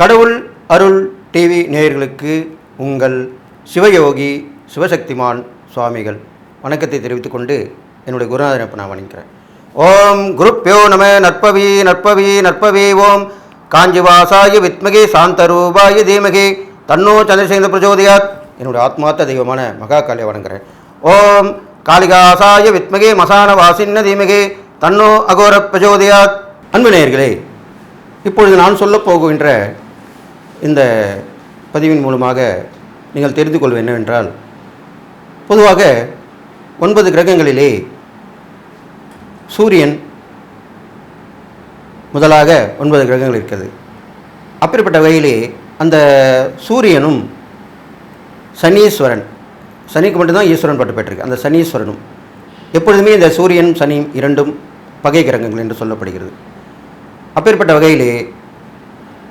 கடவுள் அருள் டிவி நேயர்களுக்கு உங்கள் சிவயோகி சிவசக்திமான் சுவாமிகள். வணக்கத்தை தெரிவித்துக் கொண்டு என்னுடைய குருநாதனை நான் வணங்குகிறேன் ஓம் குருப்பியோ நம நற்பவி நற்பவி நற்பவி ஓம். காஞ்சிவாசாய வித்மகே சாந்தரூபாய தீமகி. தன்னோ சந்திரசேகர பிரச்சோதயாத். என்னுடைய ஆத்மார்த்த தெய்வமான மகா வணங்குகிறேன் ஓம் காளிகாசாய வித்மகே மசான வாசின்ன தீமகி. தன்னோ அகோர பிரஜோதியாத் அன்பு நேயர்களே இப்பொழுது நான் சொல்லப் போகின்ற இந்த பதிவின் மூலமாக நீங்கள் தெரிந்து கொள்வது என்னவென்றால் பொதுவாக ஒன்பது கிரகங்களிலே சூரியன் முதலாக ஒன்பது கிரகங்கள் இருக்கிறது. அப்படிப்பட்ட வகையிலே அந்த சூரியனும் சனீஸ்வரன் சனிக்கு மட்டும்தான் ஈஸ்வரன் பட்டு பெற்றிருக்கு அந்த சனீஸ்வரனும் எப்பொழுதுமே இந்த சூரியன் சனியும் இரண்டும் பகை கிரகங்கள் என்று சொல்லப்படுகிறது. அப்பேற்பட்ட வகையிலே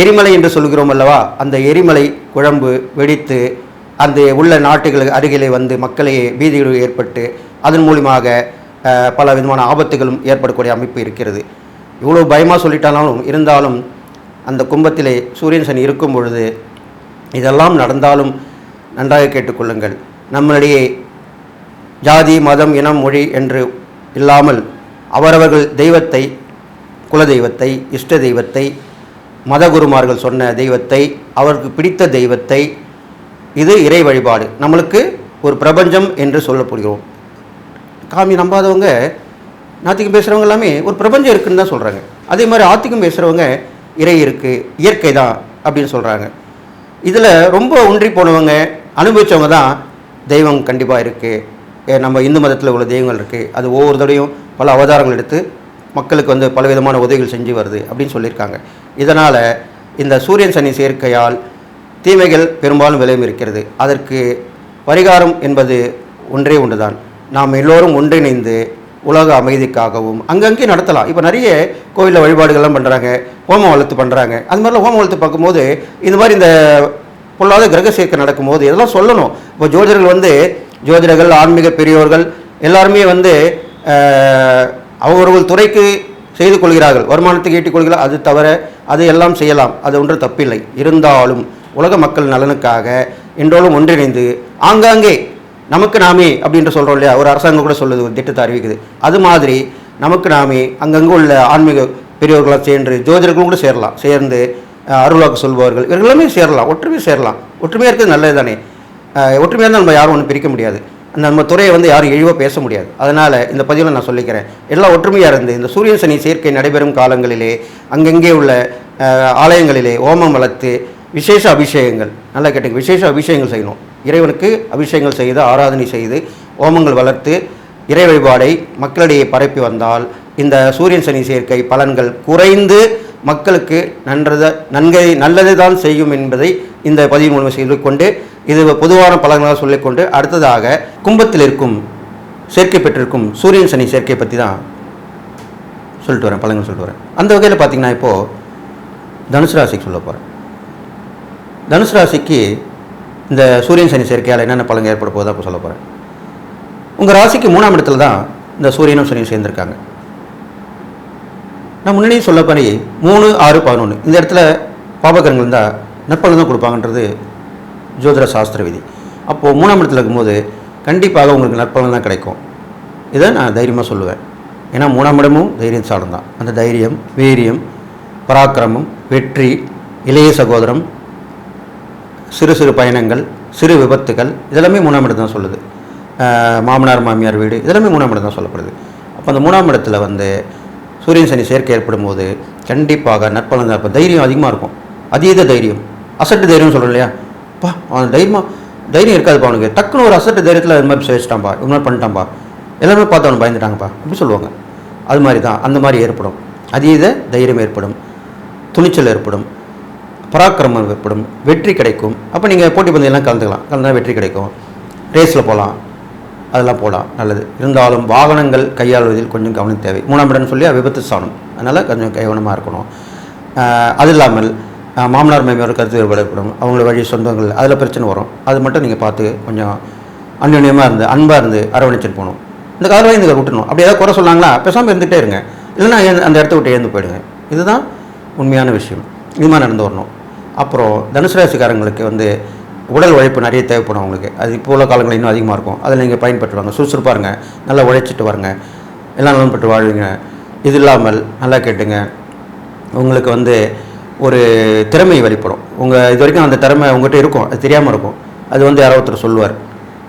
எரிமலை என்று சொல்கிறோம் அல்லவா? அந்த எரிமலை குழம்பு வெடித்து அந்த உள்ள நாட்டுகளுக்கு அருகிலே வந்து மக்களே பீதிகள் ஏற்பட்டு அதன் மூலியமாக பல விதமான ஆபத்துகளும் ஏற்படக்கூடிய அமைப்பு இருக்கிறது. இவ்வளோ பயமாக சொல்லிட்டாலும் இருந்தாலும் அந்த கும்பத்திலே சூரியன் சனி இருக்கும் பொழுது இதெல்லாம் நடந்தாலும் நன்றாக கேட்டுக்கொள்ளுங்கள் நம்மளிடையே ஜாதி மதம் இனம் மொழி என்று இல்லாமல் அவரவர்கள் தெய்வத்தை குல தெய்வத்தை இஷ்ட தெய்வத்தை மதகுருமார்கள் சொன்ன தெய்வத்தை அவருக்கு பிடித்த தெய்வத்தை இது இறை வழிபாடு. நம்மளுக்கு ஒரு பிரபஞ்சம் என்று சொல்லப்படுகிறோம். காமி நம்பாதவங்க நாத்திகம் பேசுகிறவங்க எல்லாமே ஒரு பிரபஞ்சம் இருக்குன்னு தான் சொல்கிறாங்க அதே மாதிரி ஆத்திகம் பேசுகிறவங்க இறை இருக்குது இயற்கை தான் அப்படின்னு சொல்கிறாங்க இதில் ரொம்ப ஒன்றி போனவங்க அனுபவித்தவங்க தான் தெய்வம் கண்டிப்பாக இருக்குது நம்ம இந்து மதத்தில் உள்ள தெய்வங்கள் இருக்குது அது ஒவ்வொரு தடையும் பல அவதாரங்கள் எடுத்து மக்களுக்கு வந்து பலவிதமான உதவிகள் செஞ்சு வருது அப்படின்னு சொல்லியிருக்காங்க. இதனால் இந்த சூரியன் சனி சேர்க்கையால் தீமைகள் பெரும்பாலும் விளையும் இருக்கிறது. அதற்கு பரிகாரம் என்பது ஒன்றே ஒன்றுதான். நாம் எல்லோரும் ஒன்றிணைந்து உலக அமைதிக்காகவும் அங்கங்கே நடத்தலாம். இப்போ நிறைய கோவிலில் வழிபாடுகள்லாம் பண்ணுறாங்க ஹோம வளர்த்து பண்ணுறாங்க அது மாதிரிலாம் ஹோம வளர்த்து பார்க்கும்போது இந்த மாதிரி இந்த பொல்லாத கிரக சேர்க்கை நடக்கும்போது இதெல்லாம் சொல்லணும். இப்போ ஜோதிடர்கள் வந்து ஜோதிடர்கள் ஆன்மீக பெரியோர்கள் எல்லாருமே வந்து அஹ், அவரவர்கள் துறைக்கு செய்து கொள்கிறார்கள் வருமானத்துக்கு ஈட்டிக்கொள்கிறார் அது தவிர அது எல்லாம் செய்யலாம். அது ஒன்று தப்பில்லை. இருந்தாலும் உலக மக்கள் நலனுக்காக என்றோலும் ஒன்றிணைந்து ஆங்காங்கே நமக்கு நாமே அப்படின்ற சொல்கிறோம் இல்லையா? ஒரு அரசாங்கம் கூட சொல்லுது ஒரு திட்டத்தை அறிவிக்குது. அது மாதிரி நமக்கு நாமே அங்கங்கே உள்ள ஆன்மீக பெரியவர்களாக சேர்ந்து ஜோதிடர்களும் கூட சேரலாம். சேர்ந்து அருளாக்கு சொல்பவர்கள் இவர்கள் எல்லாமே சேரலாம். ஒற்றுமை சேரலாம். ஒற்றுமையாக இருக்கிறது நல்லது தானே ஒற்றுமையாக இருந்தால் நம்ம யாரும் ஒன்றும் பிரிக்க முடியாது. நம்ம துறையை வந்து யாரும் இழிவாக பேச முடியாது. அதனால் இந்த பதிவில் நான் சொல்லிக்கிறேன். எல்லாம் ஒற்றுமையாக இருந்து இந்த சூரிய சனி சேர்க்கை நடைபெறும் காலங்களிலே அங்கங்கே உள்ள ஆலயங்களிலே ஓமம் வளர்த்து விசேஷ அபிஷேகங்கள் நல்லா கேட்டுங்க. விசேஷ அபிஷேகங்கள் செய்யணும். இறைவனுக்கு அபிஷேகங்கள் செய்து ஆராதனை செய்து ஓமங்கள் வளர்த்து இறை வழிபாடை மக்களிடையே பரப்பி வந்தால் இந்த சூரியன் சனி சேர்க்கை பலன்கள் குறைந்து மக்களுக்கு நன்றத நன்கை நல்லது தான் செய்யும் என்பதை இந்த பதிவு மூலம் கொண்டு இது பொதுவான பலன்களாக சொல்லிக்கொண்டு அடுத்ததாக கும்பத்தில் இருக்கும் சேர்க்கை பெற்றிருக்கும் சூரியன் சனி சேர்க்கை பற்றி தான் சொல்லிட்டு வரேன் பலன்கள் சொல்லிட்டு வரேன். அந்த வகையில் பார்த்தீங்கன்னா இப்போது தனுசு ராசிக்கு சொல்ல போகிறேன் தனுசு ராசிக்கு இந்த சூரியன் சனி சேர்க்கையால் என்னென்ன பலன் ஏற்பட போதா அப்போ சொல்ல போகிறேன் உங்கள் ராசிக்கு மூணாம் இடத்துல தான் இந்த சூரியனும் சனியும் சேர்ந்துருக்காங்க. நான் முன்னாடியே சொல்ல போய் மூணு ஆறு பதினொன்று இந்த இடத்துல பாபகரங்கள் இருந்தால் நற்பலன் தான் கொடுப்பாங்கன்றது ஜோதிட சாஸ்திர விதி அப்போது மூணாம் இடத்துல இருக்கும்போது கண்டிப்பாக உங்களுக்கு நற்பலன் தான் கிடைக்கும். இதை நான் தைரியமாக சொல்லுவேன். ஏன்னா மூணாம் இடமும் தைரியம் சாடம் தான் அந்த தைரியம் வீரியம் பராக்கிரமம் வெற்றி இளைய சகோதரம் சிறு சிறு பயணங்கள் சிறு விபத்துகள் இதெல்லாமே மூணாம் இடம் தான் சொல்லுது. மாமனார் மாமியார் வீடு இதெல்லாமே மூணாம் இடம் தான் சொல்லப்படுது. அப்போ அந்த மூணாம் இடத்துல வந்து சூரியன் சனி சேர்க்கை ஏற்படும் போது கண்டிப்பாக நற்பலன் தான் இப்போ தைரியம் அதிகமாக இருக்கும். அதீத தைரியம். அசட்டு தைரியம்னு சொல்கிறோம் இல்லையா? பா அவன் தைரியமாக தைரியம் இருக்காதுப்பா அவனுக்கு. டக்குன்னு ஒரு அசட்டு தைரியத்தில் இது மாதிரி பேசிட்டான்பா இது மாதிரி பண்ணிட்டான்பா எல்லாருமே பார்த்து அவனை பயந்துட்டாங்கப்பா. அப்படி சொல்லுவாங்க. அது மாதிரி தான் அந்த மாதிரி ஏற்படும். அதீத தைரியம் ஏற்படும். துணிச்சல் ஏற்படும். பராக்கிரமம் ஏற்படும். வெற்றி கிடைக்கும். அப்போ நீங்கள் போட்டி பந்தயெல்லாம் கலந்துக்கலாம். கலந்தா வெற்றி கிடைக்கும். ரேஸில் போகலாம் அதெல்லாம் போகலாம் நல்லது. இருந்தாலும் வாகனங்கள் கையாளுவதில் கொஞ்சம் கவனம் தேவை. மூணாம் இடம்னு சொல்லி விபத்து ஸ்தானம் அதனால் கொஞ்சம் கவனமாக இருக்கணும். அது இல்லாமல் மாமனார் மாமியார் கருத்து வேறுபாடு ஏற்படும். அவங்கள வழி சொந்தங்கள் அதில் பிரச்சனை வரும். அது மட்டும் நீங்கள் பார்த்து கொஞ்சம் அந்யோன்யமாக இருந்து அன்பாக இருந்து அரவணைச்சிட்டு போகணும். இந்த காரணம் இந்த விட்டுணும் அப்படி ஏதாவது குறை சொன்னாங்களா பேசாமல் இருந்துகிட்டே இருங்க. இல்லைன்னா அந்த இடத்த விட்டு எழுந்து போயிடுங்க. இதுதான் உண்மையான விஷயம். இதுமாதிரி நடந்து வரணும். அப்புறம் தனுசு ராசிக்காரங்களுக்கு வந்து உடல் உழைப்பு நிறைய தேவைப்படும் அவங்களுக்கு. அது இப்போ உள்ள காலங்களில் இன்னும் அதிகமாக இருக்கும். அதில் நீங்கள் பயன்பட்டுவாங்க. சுறுசுறுப்பாக இருங்க. நல்லா உழைச்சிட்டு வருங்க. எல்லாம் நலன் பெற்று வாழ்வீங்க. இது இல்லாமல் நல்லா கேட்டுங்க. உங்களுக்கு வந்து ஒரு திறமை வெளிப்படும். உங்கள் இது வரைக்கும் அந்த திறமை உங்கள்கிட்ட இருக்கும். அது தெரியாமல் இருக்கும். அது வந்து யாரோ ஒருத்தர் சொல்லுவார்.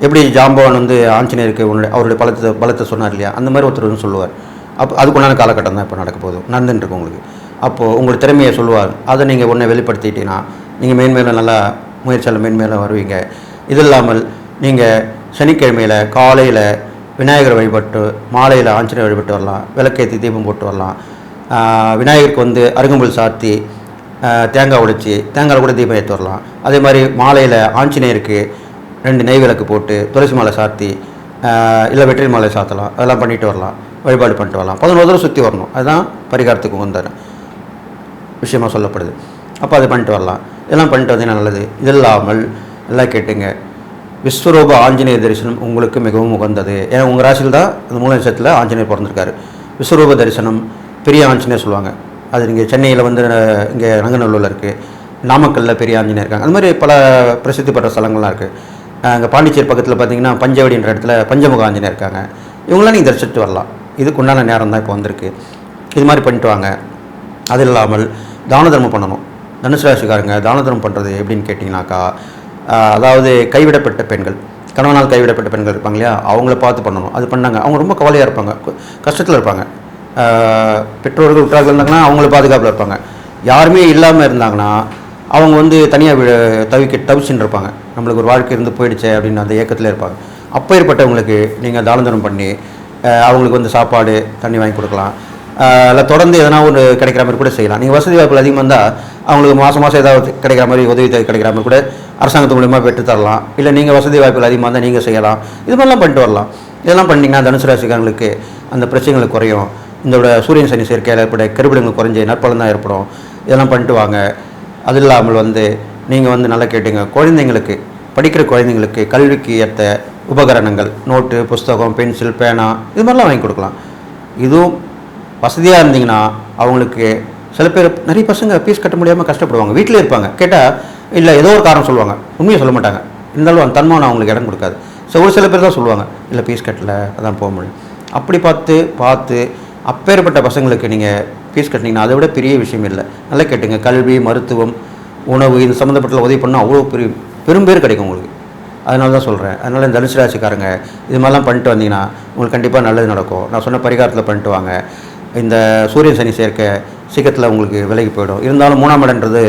எப்படி ஜாம்பவான் வந்து ஆஞ்சநேயருக்கு உன்னுடைய அவருடைய பலத்தை பலத்தை சொன்னார் இல்லையா? அந்த மாதிரி ஒருத்தர் வந்து சொல்லுவார். அப்போ அதுக்குண்டான காலகட்டம் தான் இப்போ நடக்க போகுது. நடந்துட்டு உங்களுக்கு. அப்போது உங்களோட திறமையை சொல்லுவார். அதை நீங்கள் ஒன்றை வெளிப்படுத்திட்டீங்கன்னா நீங்கள் மேன்மேலும் நல்லா முயற்சியால் மேன்மேலும் வருவீங்க. இது இல்லாமல் நீங்கள் சனிக்கிழமையில் காலையில் விநாயகர் வழிபட்டு மாலையில் ஆஞ்சநேயர் வழிபட்டு வரலாம். விளக்கேற்றி தீபம் போட்டு வரலாம். விநாயகருக்கு வந்து அருகம்புல் சாத்தி தேங்காய் உடைச்சி தேங்காய் கூட தீபம் ஏற்றி வரலாம். அதே மாதிரி மாலையில் ஆஞ்சநேயருக்கு ரெண்டு நெய் விளக்கு போட்டு துளசி மாலை சாத்தி இல்லை வெற்றி மாலை சாத்தலாம். அதெல்லாம் பண்ணிட்டு வரலாம். வழிபாடு பண்ணிட்டு வரலாம். பதினோரு தடவை சுற்றி வரணும். அதுதான் பரிகாரத்துக்கு வந்தார் விஷயமா சொல்லப்படுது. அப்போ அதை பண்ணிட்டு வரலாம். இதெல்லாம் பண்ணிட்டு வந்தீங்கன்னா நல்லது. இது இல்லாமல் எல்லாம் கேட்டுங்க. விஸ்வரூப ஆஞ்சநேயர் தரிசனம் உங்களுக்கு மிகவும் உகந்தது. ஏன்னா உங்கள் ராசியில் தான் அந்த மூல நட்சத்திரத்தில் ஆஞ்சநேயர் பிறந்திருக்காரு. விஸ்வரூப தரிசனம் பெரிய ஆஞ்சநேயர் சொல்லுவாங்க. அது இங்கே சென்னையில் வந்து இங்கே ரங்கநல்லூரில் இருக்குது நாமக்கல்லில் பெரிய ஆஞ்சநேயர் இருக்காங்க. அது மாதிரி பல பிரசித்தி பெற்ற ஸ்தலங்கள்லாம் இருக்குது அங்கே பாண்டிச்சேரி பக்கத்தில் பார்த்தீங்கன்னா பஞ்சவடின்ற இடத்துல பஞ்சமுக ஆஞ்சநேயர் இருக்காங்க. இவங்களாம் நீங்கள் தரிசிட்டு வரலாம். இதுக்கு உண்டான நேரம் தான் இப்போ வந்திருக்கு. இது மாதிரி பண்ணிட்டு வாங்க. அது இல்லாமல் தான தர்மம் பண்ணணும். தனுசு ராசிக்காரங்க தான தர்மம் பண்ணுறது எப்படின்னு கேட்டிங்கனாக்கா அதாவது கைவிடப்பட்ட பெண்கள் கணவனால் கைவிடப்பட்ட பெண்கள் இருப்பாங்க இல்லையா? அவங்கள பார்த்து பண்ணணும். அது பண்ணாங்க. அவங்க ரொம்ப கவலையாக இருப்பாங்க. கஷ்டத்தில் இருப்பாங்க. பெற்றோர்கள் உற்றார்கள் இருந்தாங்கன்னா அவங்கள பாதுகாப்பில் இருப்பாங்க. யாருமே இல்லாமல் இருந்தாங்கன்னா அவங்க வந்து தனியாக தவிக்க தவிச்சுன்னு இருப்பாங்க. நம்மளுக்கு ஒரு வாழ்க்கை இருந்து போயிடுச்சே அப்படின்னு அந்த ஏக்கத்தில் இருப்பாங்க. அப்போ ஏற்பட்டவங்களுக்கு நீங்கள் தான பண்ணி அவங்களுக்கு வந்து சாப்பாடு தண்ணி வாங்கி கொடுக்கலாம். இல்லை தொடர்ந்து எதனா ஒன்று கிடைக்கிற மாதிரி கூட செய்யலாம். நீங்கள் வசதி வாய்ப்புகள் அதிகமாக இருந்தால் அவங்களுக்கு மாதம் மாதம் ஏதாவது கிடைக்கிற மாதிரி உதவி கிடைக்கிற மாதிரி கூட அரசாங்கத்து மூலியமாக பெற்று தரலாம். இல்லை நீங்கள் வசதி வாய்ப்புகள் அதிகமாக இருந்தால் நீங்கள் செய்யலாம். இது மாதிரிலாம் பண்ணிட்டு வரலாம். இதெல்லாம் பண்ணிங்கன்னா தனுசு ராசிக்காரங்களுக்கு அந்த பிரச்சனைகள் குறையும். இதோட சூரியன் சனி சேர்க்கையில் ஏற்பட கருவிடங்கள் குறைஞ்சி நற்பலன் தான் ஏற்படும். இதெல்லாம் பண்ணிட்டு வாங்க. அது இல்லாமல் வந்து நீங்கள் வந்து நல்லா கேட்டுங்க. குழந்தைங்களுக்கு படிக்கிற குழந்தைங்களுக்கு கல்விக்கு ஏற்ற உபகரணங்கள் நோட்டு புஸ்தகம் பென்சில் பேனா இது மாதிரிலாம் வாங்கி கொடுக்கலாம். இதுவும் வசதியாக இருந்தீங்கன்னா அவங்களுக்கு சில பேர் நிறைய பசங்க ஃபீஸ் கட்ட முடியாமல் கஷ்டப்படுவாங்க. வீட்டிலே இருப்பாங்க. கேட்டால் இல்லை ஏதோ ஒரு காரணம் சொல்லுவாங்க. உண்மையை சொல்ல மாட்டாங்க. இருந்தாலும் அந்த தன்மானம் அவங்களுக்கு இடம் கொடுக்காது. ஸோ ஒரு சில பேர் தான் சொல்லுவாங்க. இல்லை ஃபீஸ் கட்டல. அதான் போக முடியும் அப்படி பார்த்து பார்த்து அப்பேற்பட்ட பசங்களுக்கு நீங்கள் ஃபீஸ் கட்டினீங்கன்னா அதை விட பெரிய விஷயம் இல்லை. நல்லா கேட்டுங்க. கல்வி மருத்துவம் உணவு இது சம்மந்தப்பட்ட உதவி பண்ணால் அவ்வளோ பெரிய பெரும் பேர் கிடைக்கும் உங்களுக்கு. அதனால தான் சொல்கிறேன் அதனால் இந்த தனுசு ராசிக்காரங்க இது மாதிரிலாம் பண்ணிட்டு வந்தீங்கன்னா உங்களுக்கு கண்டிப்பாக நல்லது நடக்கும். நான் சொன்ன பரிகாரத்தில் பண்ணிட்டு வாங்க. இந்த சூரியன் சனி சேர்க்கை சீக்கிரத்தில் உங்களுக்கு விலகி போயிடும். இருந்தாலும் மூணாம் இடன்றது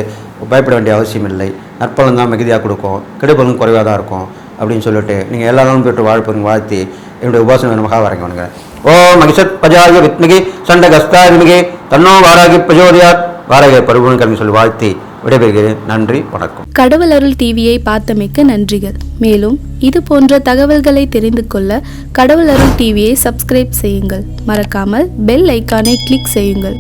பயப்பட வேண்டிய அவசியம் இல்லை. நற்பலன் தான் மிகுதியாக கொடுக்கும். கெடுபலன் குறைவாக தான் இருக்கும். அப்படின்னு சொல்லிட்டு நீங்கள் எல்லா நாளும் பெற்று வாழ்ப்பெருங்க வாழ்த்தி என்னுடைய உபாசனை மகா வரங்க ஓ மகிஷத் பஜாய வித்மிகி சண்ட கஸ்தாரிமிகி தன்னோ வாராகி பிரஜோதியார் வாராகி பருவன் கல்வி சொல்லி வாழ்த்தி விடைபெறுகிறேன். நன்றி வணக்கம். கடவுள் அருள் டிவியை பார்த்தமைக்கு நன்றிகள். மேலும் இது போன்ற தகவல்களை தெரிந்து கொள்ள கடவுள் அருள் டிவியை சப்ஸ்கிரைப் செய்யுங்கள். மறக்காமல் பெல் ஐக்கானை கிளிக் செய்யுங்கள்.